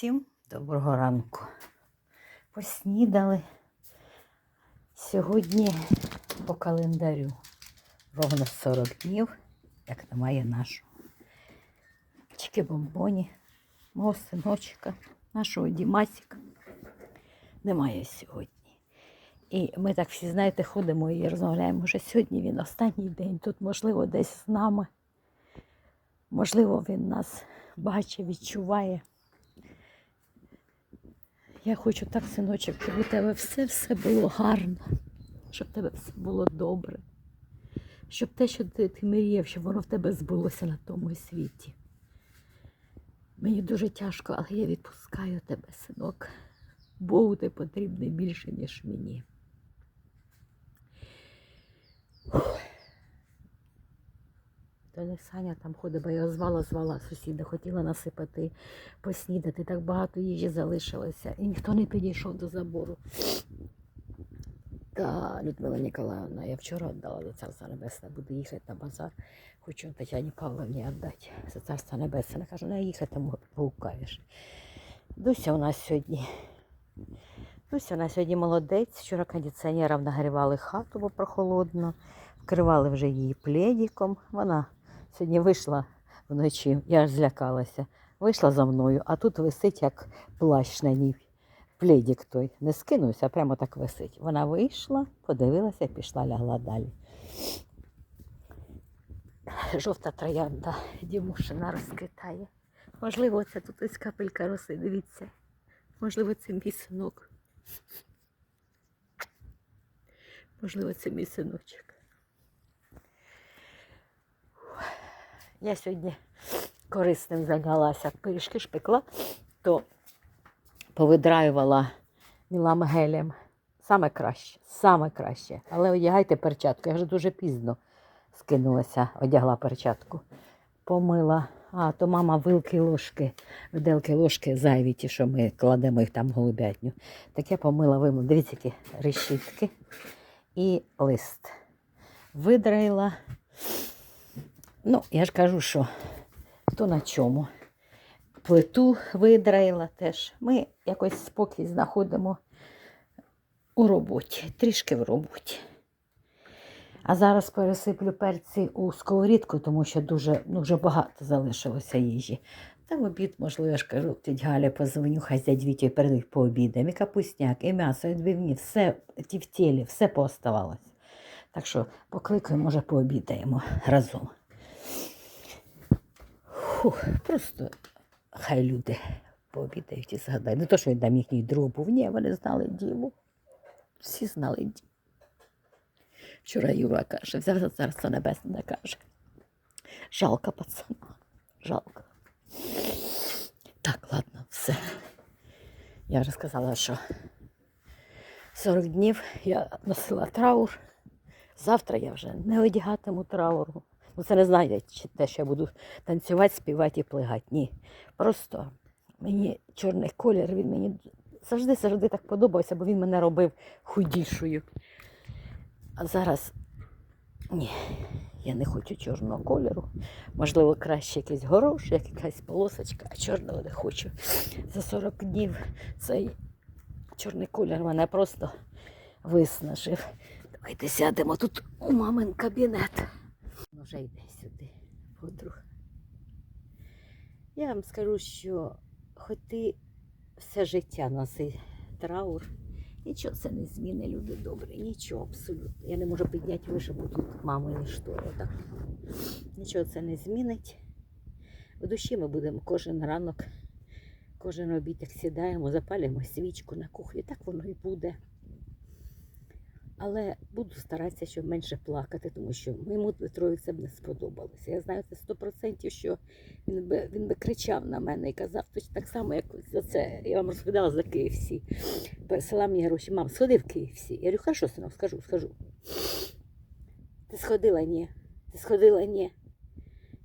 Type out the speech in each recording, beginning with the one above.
Всім доброго ранку. Поснідали. Сьогодні по календарю ровно 40 днів, як немає нашого. Чики бомбоні, мого синочка, нашого Дімасіка. Немає сьогодні. І ми так всі, знаєте, ходимо і розмовляємо, що сьогодні він останній день. Тут, можливо, десь з нами. Можливо, він нас бачить, відчуває. Я хочу так, синочок, щоб у тебе все-все було гарно, щоб у тебе все було добре. Щоб те, що ти, ти мріяв, щоб воно в тебе збулося на тому світі. Мені дуже тяжко, але я відпускаю тебе, синок. Богу ти потрібний більше, ніж мені. То не Саня там ходить, бо я звала, звала сусіда, хотіла насипати, поснідати. Так багато їжі залишилося. І ніхто не підійшов до забору. Та Людмила Ніколаївна, я вчора віддала до Царства Небесне, буду їхати на базар. Хочу Тетяні Павловні віддати за Царство Небесне. Вона каже, не їхати погукаєш. Дуся у нас сьогодні. Дуся у нас сьогодні молодець. Вчора кондиціонером нагрівали хату, бо прохолодно. Вкривали вже її пледиком. Вона сьогодні вийшла вночі, я аж злякалася. Вийшла за мною, а тут висить як плащ на ній. Пледик той не скинувся, а прямо так висить. Вона вийшла, подивилася, пішла, лягла далі. Жовта троянда Дімушина розквітає. Можливо, це тут ось капелька роси, дивіться. Можливо, це мій синок. Можливо, це мій синочок. Я сьогодні корисним зайнялася. Пиріжки ж пекла, то повидраювала мілам гелем. Саме краще, саме краще. Але одягайте перчатку. Я вже дуже пізно скинулася, одягла перчатку. Помила. А, то мама вилки ложки, виделки ложки зайві, ті, що ми кладемо їх там в голубятню. Так я помила вимила. Дивіться, які решітки і лист. Видраїла. Ну, я ж кажу, що то на чому. Плиту видраїла теж. Ми якось спокій знаходимо у роботі, трішки в роботі. А зараз пересиплю перці у сковорідку, тому що дуже, дуже багато залишилося їжі. Та в обід, можливо, я ж кажу, тіть Галя позвоню, хай зять Вітю передають по обідам. І капустняк, і м'ясо, і відбивні, все ті в тілі, все пооставалось. Так що покликаю, може, пообідаємо разом. Фух, просто хай люди пообідають і згадають. Не то, що він там їхній друг був, ні, вони знали діло. Всі знали діло. Вчора Юра каже, взяв за царство небесне, каже. Жалко пацана, жалко. Так, ладно, все. Я вже сказала, що 40 днів я носила траур. Завтра я вже не одягатиму трауру. Ну, це не знає, чи те, що я буду танцювати, співати і плигати. Ні. Просто мені чорний колір, він мені завжди завжди так подобався, бо він мене робив худішою. А зараз ні, я не хочу чорного кольору. Можливо, краще якийсь горош, як якась полосочка, а чорного не хочу. За 40 днів цей чорний колір мене просто виснажив. Давайте сядемо тут у мамин кабінет. Вже йде сюди, подруг. Я вам скажу, що хоч ти все життя носи траур, нічого це не зміни, люди добрі, нічого абсолютно. Я не можу підняти вище, бо тут мамині штори. Так. Нічого це не змінить. В душі ми будемо кожен ранок, кожен обід, як сідаємо, запалюємо свічку на кухні, так воно і буде. Але буду старатися, щоб менше плакати, тому що моєму Дмитрові це б не сподобалося. Я знаю це сто процентів, що він би, він би кричав на мене і казав точно так само, як за це. Я вам розповідала за KFC. Пересила мені гроші, мам, сходи в KFC. Я говорю, хорошо, синок, скажу, скажу. Ти сходила, ні. Ти сходила, ні.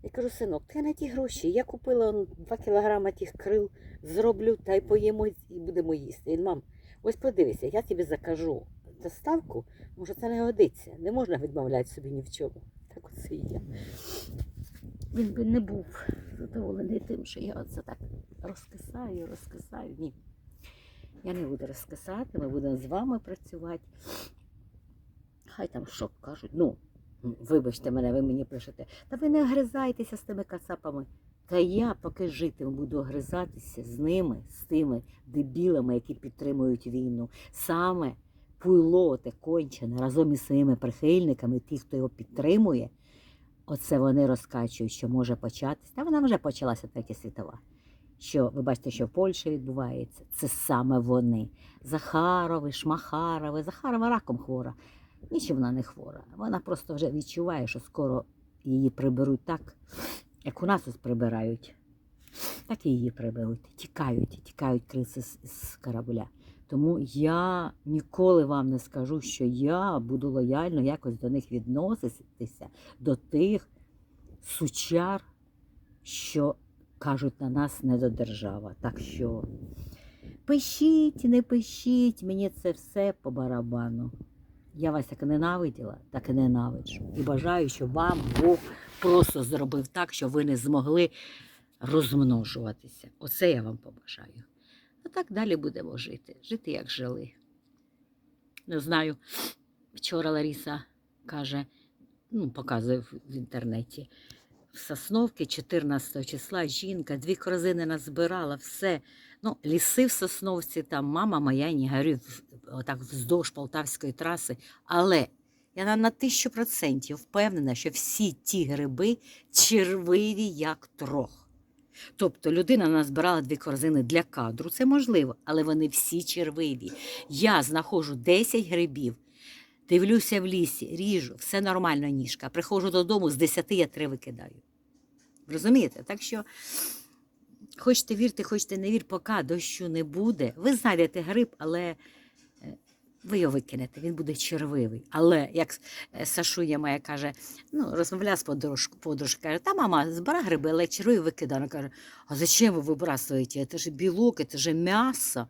Я кажу, синок, ти на ті гроші. Я купила он, 2 кілограма тих крил, зроблю та й поїмо і будемо їсти. Він, мам, ось подивися, я тобі закажу доставку, може це не годиться. Не можна відмовляти собі ні в чому. Так оце і я. він би не був задоволений тим, що я оце так розкисаю, розкисаю. Ні. Я не буду розкисати, ми будемо з вами працювати. Хай там що кажуть. Ну, вибачте мене, ви мені пишете. Та ви не огризайтеся з тими кацапами. Та я поки житиму, буду огризатися з ними, з тими дебілами, які підтримують війну. Саме пуйло те кончене разом із своїми прихильниками, ті, хто його підтримує, оце вони розкачують, що може початися. Та вона вже почалася третя світова. Що ви бачите, що в Польщі відбувається, це саме вони. Захарови, Шмахарови. Захарова раком хвора. Нічим вона не хвора. Вона просто вже відчуває, що скоро її приберуть так, як у нас ось прибирають. Так і її приберуть. Тікають, тікають криси з, з корабля. Тому я ніколи вам не скажу, що я буду лояльно якось до них відноситися, до тих сучар, що кажуть на нас недодержава. Так що пишіть, не пишіть, мені це все по барабану. Я вас як ненавиділа, так і ненавиджу. І бажаю, щоб вам Бог просто зробив так, що ви не змогли розмножуватися. Оце я вам побажаю. А так далі будемо жити. Жити, як жили. Не знаю. Вчора Ларіса каже, ну, показує в інтернеті. В Сосновки 14 числа жінка дві корзини назбирала, все. Ну, ліси в Сосновці, там мама моя не горю, отак вздовж Полтавської траси. Але я на, на тисячу процентів впевнена, що всі ті гриби червиві, як трох. Тобто людина назбирала дві корзини для кадру, це можливо, але вони всі червиві. Я знаходжу 10 грибів, дивлюся в лісі, ріжу, все нормально ніжка. Приходжу додому, з 10 я три викидаю. Розумієте? Так що, хочете вірте, хочете не вір, поки дощу не буде. Ви знайдете гриб, але ви його викинете, він буде червивий. Але як е, Сашуя моя каже, ну, розмовляє з подружкою, подружка, каже, та мама, збира гриби, але червивий викидає. Вона каже, а зачем ви вибрасуєте? Це ж білок, це ж м'ясо.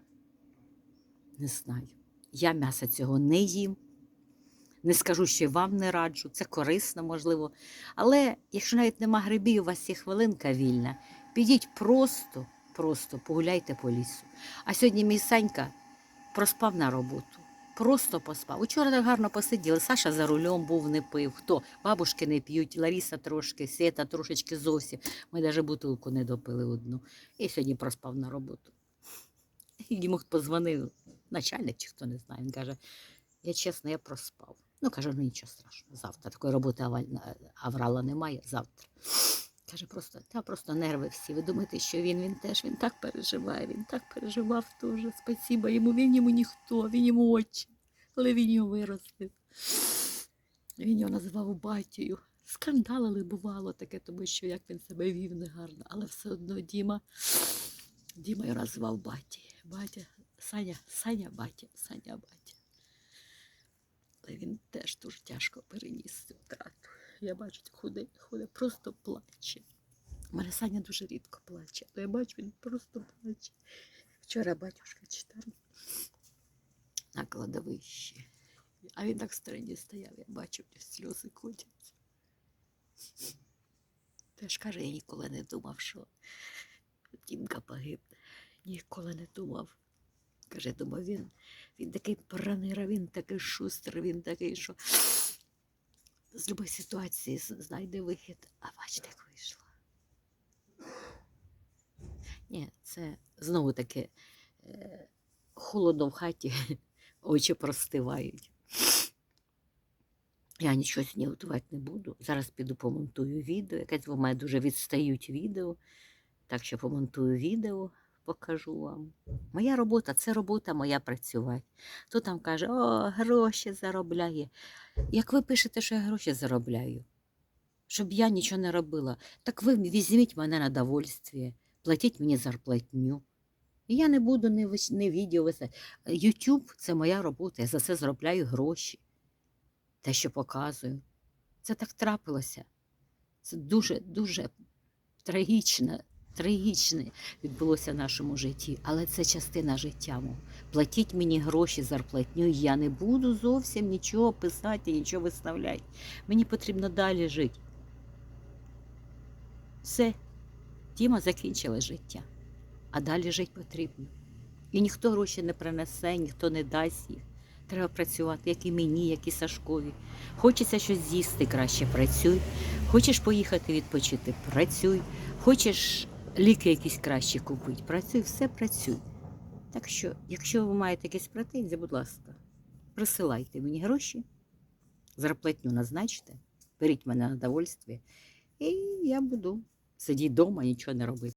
Не знаю. Я м'яса цього не їм. Не скажу, що й вам не раджу, це корисно, можливо. Але якщо навіть нема грибів, у вас є хвилинка вільна, підіть просто, просто погуляйте по лісу. А сьогодні мій Санька проспав на роботу. Просто поспав. Учора так гарно посиділи. Саша за рулем був, не пив. Хто? Бабушки не п'ють, Ларіса трошки, Света трошечки зовсім. Ми навіть бутилку не допили одну. І сьогодні проспав на роботу. Йому позвонив начальник, чи хто не знає. Він каже, я чесно, я проспав. Ну, каже, ну нічого страшного. Завтра такої роботи аврала немає. Завтра. Каже, просто, та просто нерви всі. Ви думаєте, що він, він теж він так переживає, він так переживав теж. Спасіба йому, він йому ніхто, він йому очі, але він його виростив. Він його називав батію. Скандалили бувало таке, тому що як він себе вів негарно, але все одно Діма, Діма його назвав баті. Батя, Саня, Саня батя, Саня батя. Але він теж дуже тяжко переніс цю втрату. Я бачу, худе, худе, просто плаче. Мене Саня дуже рідко плаче, але я бачу, він просто плаче. Вчора батюшка читав на кладовищі. А він так стороні стояв, я бачу, сльози котяться. Теж каже, я ніколи не думав, що Дімка погибне. Ніколи не думав. Каже, думав, він, він такий пронира, він такий шустрий, він такий, що з будь-якої ситуації знайде вихід. А бачите, як вийшло. Ні, це знову таки е, холодно в хаті, очі простивають. Я нічого сьогодні готувати не буду. Зараз піду помонтую відео. Якесь у мене дуже відстають відео. Так що помонтую відео, покажу вам. Моя робота це робота моя працювати. Хто там каже, о, гроші заробляє. Як ви пишете, що я гроші заробляю, щоб я нічого не робила, так ви візьміть мене на довольствие, платіть мені зарплатню. І я не буду не, вис- не відео висати. YouTube це моя робота, я за це заробляю гроші. Те, що показую. Це так трапилося. Це дуже, дуже трагічно, трагічне відбулося в нашому житті, але це частина життя. Платіть мені гроші, зарплатню, я не буду зовсім нічого писати, нічого виставляти. Мені потрібно далі жити. Все, Тіма закінчила життя, а далі жити потрібно. І ніхто гроші не принесе, ніхто не дасть їх. Треба працювати, як і мені, як і Сашкові. Хочеться щось з'їсти, краще працюй. Хочеш поїхати відпочити, працюй. Хочеш ліки якісь краще купити, працюй, все працюй. Так що, якщо ви маєте якісь претензії, будь ласка, присилайте мені гроші, зарплатню назначте, беріть мене на довольстві, і я буду сидіти вдома, нічого не робити.